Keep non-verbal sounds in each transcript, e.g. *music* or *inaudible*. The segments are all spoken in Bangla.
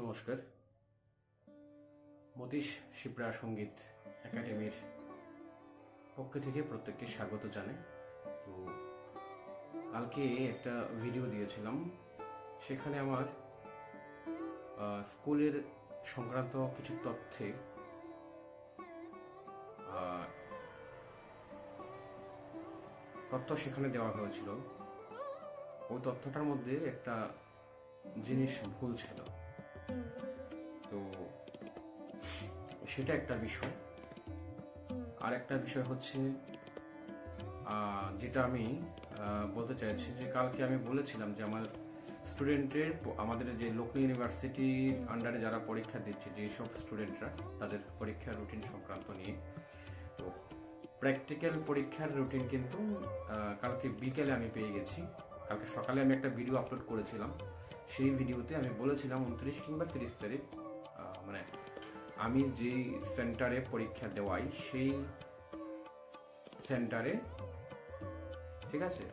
নমস্কার। মতীশ শিপ্রা সংগীত একাডেমির পক্ষ থেকে প্রত্যেককে স্বাগত জানাই। তো কালকে একটা ভিডিও দিয়েছিলাম, সেখানে আমার স্কুলের সংক্রান্ত কিছু তথ্যে তথ্য সেখানে দেওয়া হয়েছিল। ওই তথ্যটার মধ্যে একটা জিনিস ভুল ছিল। সেটা একটা বিষয়। আর একটা বিষয় হচ্ছে যেটা আমি বলতে চাইছি যে কালকে আমি বলেছিলাম যে আমার স্টুডেন্টের আমাদের যে লোকাল ইউনিভার্সিটির আন্ডারে যারা পরীক্ষা দিচ্ছে যেসব স্টুডেন্টরা, তাদের পরীক্ষার রুটিন সংক্রান্ত নিয়ে। তো প্র্যাকটিক্যাল পরীক্ষার রুটিন কিন্তু কালকে বিকেলে আমি পেয়ে গেছি। কালকে সকালে আমি একটা ভিডিও আপলোড করেছিলাম। সেই ভিডিওতে আমি বলেছিলাম উনত্রিশ কিংবা তিরিশ তারিখ মানে আমি যে সেন্টারে পরীক্ষা দেওয়াই, সেই সেন্টারে, ঠিক আছে?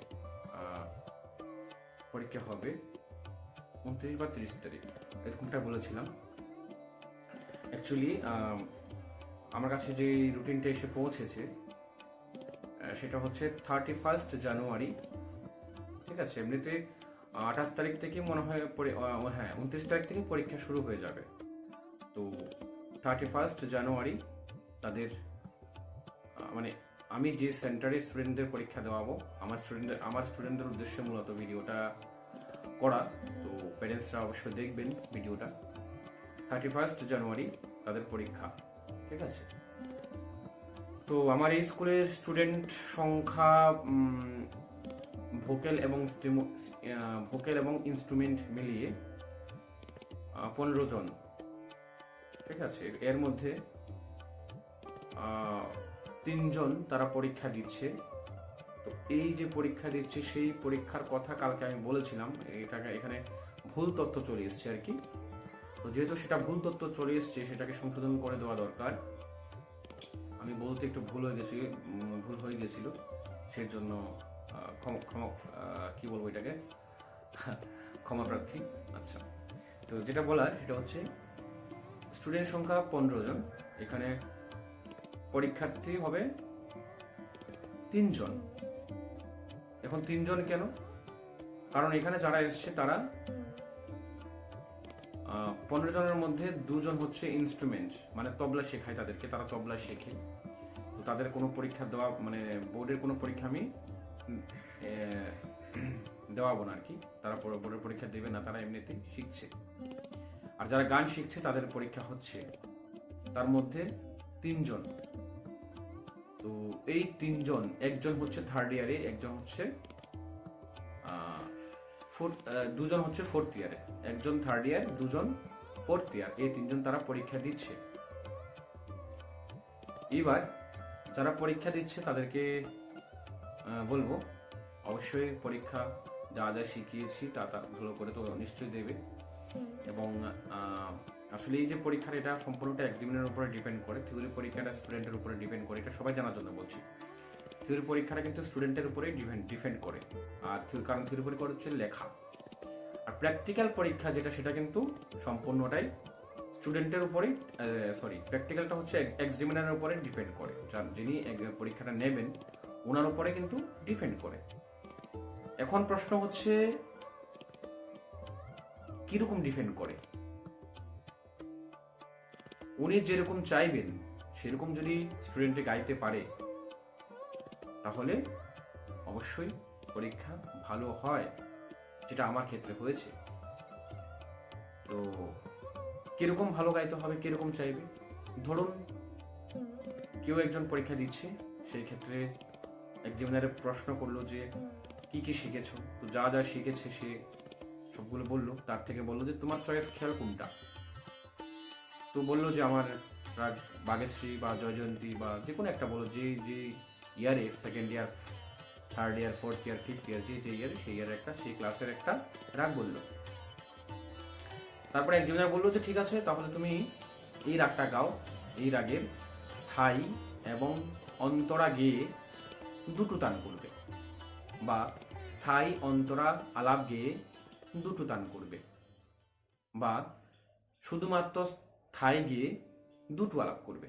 পরীক্ষা হবে উনত্রিশ বা তিরিশ তারিখ, এরকমটা বলেছিলাম। অ্যাকচুয়ালি আমার কাছে যে রুটিনটা এসে পৌঁছেছে সেটা হচ্ছে থার্টি ফার্স্ট জানুয়ারি ঠিক আছে? এমনিতে আঠাশ তারিখ থেকে মনে হয় হ্যাঁ উনত্রিশ তারিখ থেকে পরীক্ষা শুরু হয়ে যাবে। তো থার্টি ফার্স্ট জানুয়ারি তাদের মানে আমি যে সেন্টারে স্টুডেন্টদের পরীক্ষা দেওয়াবো, আমার স্টুডেন্টদের আমার স্টুডেন্টদের উদ্দেশ্যে মূলত ভিডিওটা করা তো প্যারেন্টসরা অবশ্যই দেখবেন ভিডিওটা থার্টি ফার্স্ট জানুয়ারি তাদের পরীক্ষা, ঠিক আছে? তো আমার এই স্কুলের স্টুডেন্ট সংখ্যা ভোকেল এবং ভোকেল এবং ইনস্ট্রুমেন্ট মিলিয়ে পনেরো জন। ঠিক আছে, এর মধ্যে তিনজন তারা পরীক্ষা দিচ্ছে। তো এই যে পরীক্ষা দিচ্ছে, সেই পরীক্ষার কথা কালকে আমি বলেছিলাম, এটাকে এখানে ভুল তথ্য চলে এসছে আর কি। তো যেহেতু সেটা ভুল তথ্য চলে এসছে, সেটাকে সংশোধন করে দেওয়া দরকার। আমি বলতে একটু ভুল হয়ে গেছি ভুল হয়ে গেছিল সেই জন্য কি বলব এটাকে? *laughs* ক্ষমা প্রার্থী আচ্ছা। তো যেটা বলার, সেটা হচ্ছে স্টুডেন্ট সংখ্যা পনেরো জন। এখানে পরীক্ষার্থী হবে তিনজন। এখন তিনজন কেন? কারণ এখানে যারা এসছে তারা পনেরো জনের মধ্যে দুজন হচ্ছে ইনস্ট্রুমেন্ট মানে তবলা শেখায় তাদেরকে, তারা তবলা শেখে। তো তাদের কোনো পরীক্ষা দেওয়া মানে বোর্ডের কোনো পরীক্ষা আমি দেওয়াবো না আর কি। তারা বোর্ডের পরীক্ষা দেবে না, তারা এমনিতেই শিখছে। আর যারা গান শিখছে, তাদের পরীক্ষা হচ্ছে। তার মধ্যে তিনজন। তো এই তিনজন, একজন হচ্ছে থার্ড ইয়ারে একজন হচ্ছে দুজন হচ্ছে ফোর্থ ইয়ারে একজন থার্ড ইয়ার দুজন ফোর্থ ইয়ার এই তিনজন তারা পরীক্ষা দিচ্ছে। এবার যারা পরীক্ষা দিচ্ছে, তাদেরকে বলব, অবশ্যই পরীক্ষা যা যা শিখিয়েছি, তা তা ভালো করে তো নিশ্চয়ই দেবে। এবং আসলে এই যে পরীক্ষাটা এটা সম্পূর্ণটা এক্সামিনের উপরে ডিপেন্ড করে থিওরি পরীক্ষাটা স্টুডেন্টের উপরে ডিপেন্ড করে, এটা সবাই জানার জন্য বলছি। থিওরি পরীক্ষাটা কিন্তু স্টুডেন্টের উপরেই ডিপেন্ড ডিপেন্ড করে। আর কারণ থিওরি পরীক্ষা হচ্ছে লেখা। আর প্র্যাকটিক্যাল পরীক্ষা যেটা, সেটা কিন্তু সম্পূর্ণটাই স্টুডেন্টের উপরেই সরি প্র্যাকটিক্যালটা হচ্ছে এক্সামিনারের উপরে ডিপেন্ড করে। যার, যিনি পরীক্ষাটা নেবেন, ওনার উপরে কিন্তু ডিপেন্ড করে। এখন প্রশ্ন হচ্ছে কীরকম ডিপেন্ড করে? উনি যেরকম চাইবেন, সেরকম যদি স্টুডেন্টে গাইতে পারে, তাহলে অবশ্যই পরীক্ষা ভালো হয়, যেটা আমার ক্ষেত্রে হয়েছে। তো কীরকম ভালো গাইতে হবে, কীরকম চাইবে? ধরুন, কেউ একজন পরীক্ষা দিচ্ছে, সেই ক্ষেত্রে এক্সামিনারে প্রশ্ন করল যে, কি কি শিখেছো? তো যা যা শিখেছে সে সবগুলো বলল, তার থেকে বলল যে, তোমার চয়েস খেয়াল কোনটা? তো বলল যে, আমার বাগেশ্রী বা জয়জয়ন্তী বা যে কোনো একটা বলো, যে যে ইয়ারে second year third year fourth year fifth year যে যে ইয়ারে সেই ইয়ার একটা, সেই ক্লাসের একটা রাগ বলল। তারপরে একজনের বলল যে, ঠিক আছে, তাহলে তুমি এই রাগটা গাও, এই রাগের স্থায়ী এবং অন্তরা গেয়ে দুটো তান করবে বা স্থায়ী অন্তরা আলাপ গেয়ে দুটো দান করবে। বা শুধুমাত্র স্থায়ী গিয়ে দুটো আলাপ করবে।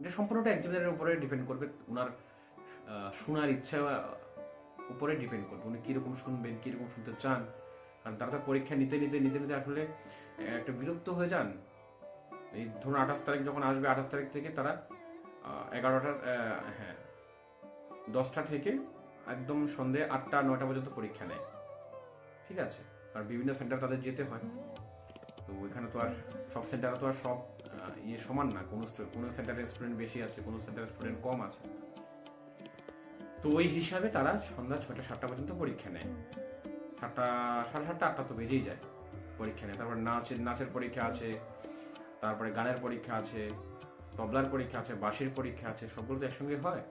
এটা সম্পূর্ণটা একজনের উপরে ডিপেন্ড করবে, ওনার শোনার ইচ্ছা উপরে ডিপেন্ড করবে। উনি কীরকম শুনবেন, কীরকম শুনতে চান? কারণ তারা তো পরীক্ষা নিতে নিতে নিতে নিতে আসলে একটা বিরক্ত হয়ে যান। এই ধরুন আঠাশ তারিখ যখন আসবে, আঠাশ তারিখ থেকে তারা এগারোটার হ্যাঁ দশটা থেকে একদম সন্ধে আটটা, নয়টা পর্যন্ত পরীক্ষা নেয়। ঠিক আছে। আর বিভিন্ন সেন্টার তাদের যেতে হয়। তো ওইখানে তো আর সব সেন্টারে তো আর সব ইয়ে সমান না। কোনো কোনো সেন্টারে স্টুডেন্ট বেশি আছে, কোনো সেন্টারে স্টুডেন্ট কম আছে। তো ওই হিসাবে তারা সন্ধ্যা ছটা সাতটা পর্যন্ত পরীক্ষা নেয়। সাতটা, সাড়ে সাতটা, আটটা তো বেজেই যায় পরীক্ষা নেয়। তারপর নাচের নাচের পরীক্ষা আছে, তারপরে গানের পরীক্ষা আছে, তবলার পরীক্ষা আছে, বাঁশির পরীক্ষা আছে, সবগুলো তো একসঙ্গে হয়।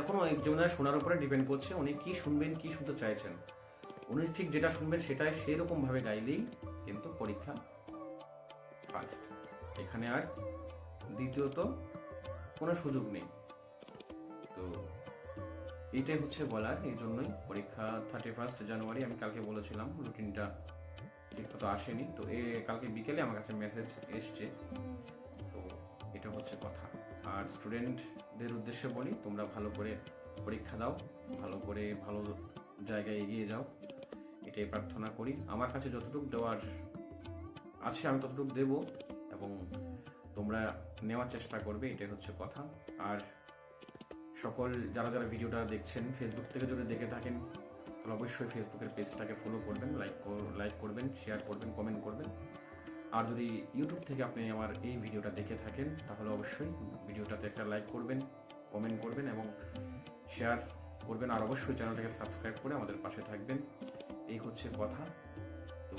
এখন একজনের শোনার উপরে ডিপেন্ড করছে উনি কি শুনবেন, কি শুনতে চাইছেন। উনি ঠিক যেটা শুনবেন সেটাই সেরকম ভাবে গাইলেই কিন্তু পরীক্ষা ফার্স্ট এখানে আর দ্বিতীয়ত কোনো সুযোগ নেই। তো এইটাই হচ্ছে বলার, এই জন্যই পরীক্ষা থার্টি ফার্স্ট জানুয়ারি আমি কালকে বলেছিলাম রুটিনটা ঠিক মতো আসেনি। তো এ কালকে বিকেলে আমার কাছে মেসেজ এসছে। তো এটা হচ্ছে কথা। আর স্টুডেন্টদের উদ্দেশ্যে বলি, তোমরা ভালো করে পরীক্ষা দাও, ভালো করে ভালো জায়গায় এগিয়ে যাও। এটাই প্রার্থনা করি। আমার কাছে যতটুকু দেওয়ার আছে আমি ততটুকু দেব এবং তোমরা নেওয়ার চেষ্টা করবে, এটাই হচ্ছে কথা। আর সকল যারা যারা ভিডিওটা দেখছেন ফেসবুক থেকে যদি দেখে থাকেন, তাহলে অবশ্যই ফেসবুকের পেজটাকে ফলো করবেন লাইক লাইক করবেন শেয়ার করবেন কমেন্ট করবেন। আর যদি ইউটিউব থেকে আপনি আমার এই ভিডিওটা দেখে থাকেন, তাহলে অবশ্যই ভিডিওটাতে একটা লাইক করবেন কমেন্ট করবেন এবং শেয়ার করবেন। আর অবশ্যই চ্যানেলটাকে সাবস্ক্রাইব করে আমাদের পাশে থাকবেন। এই হচ্ছে কথা। তো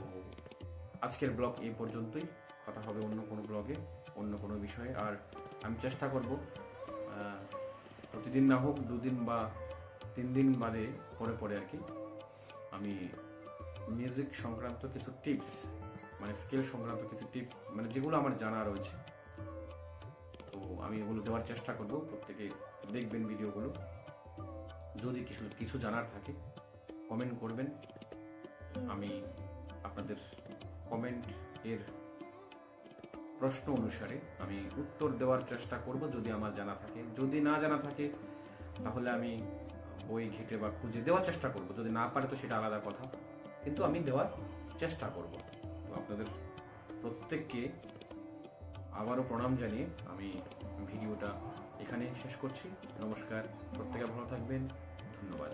আজকের ব্লগ এই পর্যন্তই। কথা হবে অন্য কোনো ব্লগে, অন্য কোনো বিষয়ে। আর আমি চেষ্টা করব প্রতিদিন না হোক, দুদিন বা তিন দিন বাদে পরে পরে আর কি আমি মিউজিক সংক্রান্ত কিছু টিপস মানে স্কেল সংক্রান্ত কিছু টিপস মানে যেগুলো আমার জানা রয়েছে। তো আমি এগুলো দেওয়ার চেষ্টা করব, প্রত্যেকে দেখবেন ভিডিওগুলো যদি কিছু কিছু জানার থাকে কমেন্ট করবেন। আমি আপনাদের কমেন্ট এর প্রশ্ন অনুসারে আমি উত্তর দেওয়ার চেষ্টা করব যদি আমার জানা থাকে। যদি না জানা থাকে, তাহলে আমি বই ঘেটে বা খুঁজে দেওয়ার চেষ্টা করব। যদি না পারে তো সেটা আলাদা কথা। কিন্তু আমি দেওয়ার চেষ্টা করব। তো আপনাদের প্রত্যেককে আবারও প্রণাম জানিয়ে আমি ভিডিওটা এখানে শেষ করছি। নমস্কার। প্রত্যেকে ভালো থাকবেন। ধন্যবাদ।